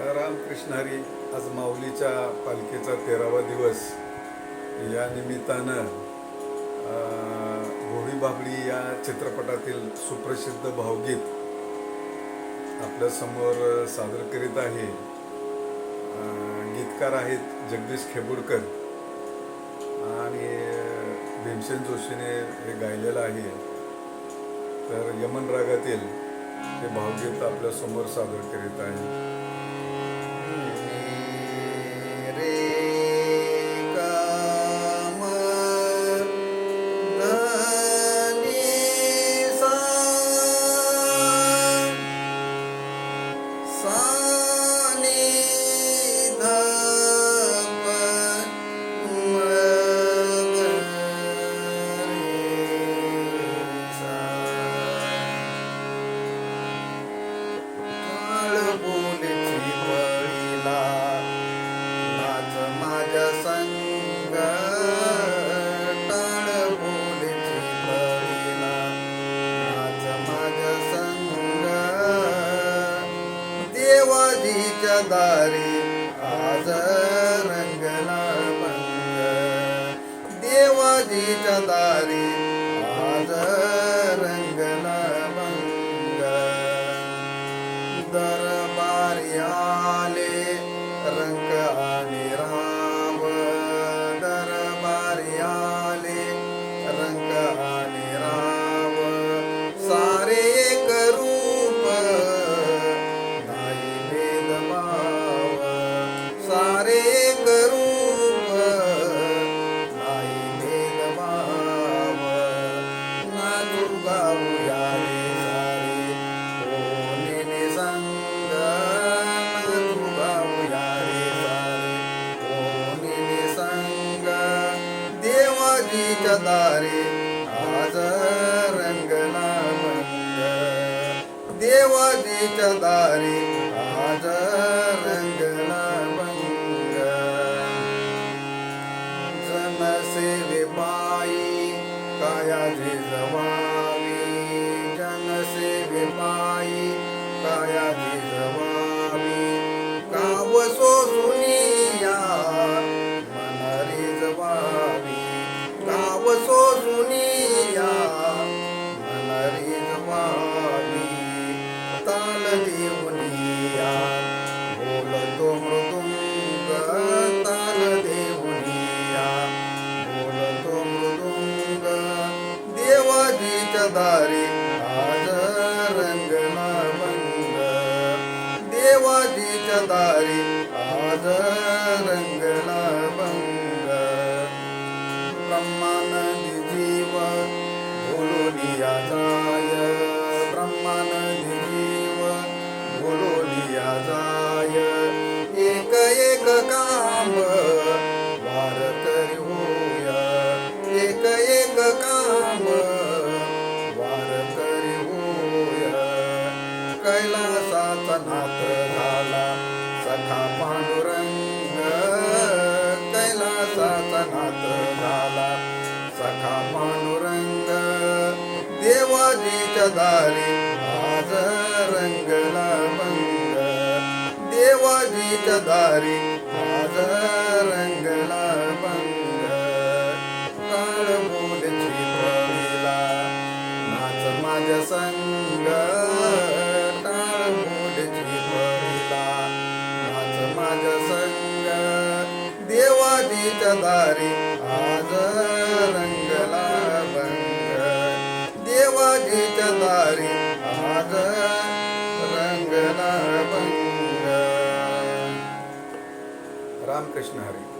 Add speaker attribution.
Speaker 1: रामकृष्ण हरी आज माऊलीच्या पालखीचा तेरावा दिवस. या निमित्तानं घोडी बाबडी या चित्रपटातील सुप्रसिद्ध भावगीत आपल्यासमोर सादर करीत आहे. गीतकार आहेत जगदीश खेबुडकर आणि भीमसेन जोशीने हे गायलेलं आहे. तर यमन रागातील हे भावगीत आपल्यासमोर सादर करीत आहे.
Speaker 2: रे तुझ्या दारी आज रंगला मंग देवाजीच्या दारी आज रंगला मंग दरबारी आले नाचू गाऊया रे संग नाचू रे संग देवाजीच्या दारी आज रंगला मंग देवाजीच्या दारी आज मंग जनसेवे पायी कायाची जवावी दारी आज रंगना मंग देवाजीच्या दारी आज रंग पांडुरंग कैलासाचा नाथ झाला. सखा पांडुरंग देवाजीच्या दारी आज रंगला भंग. देवाजीच्या दारी आज रंगला भंग. काळ बोलची पळीला नाच माझ्या संग. देवाजीच्या दारी आज रंगला बंग देवाजीच्या दारी आज रंगला बंग
Speaker 1: रामकृष्ण हरी.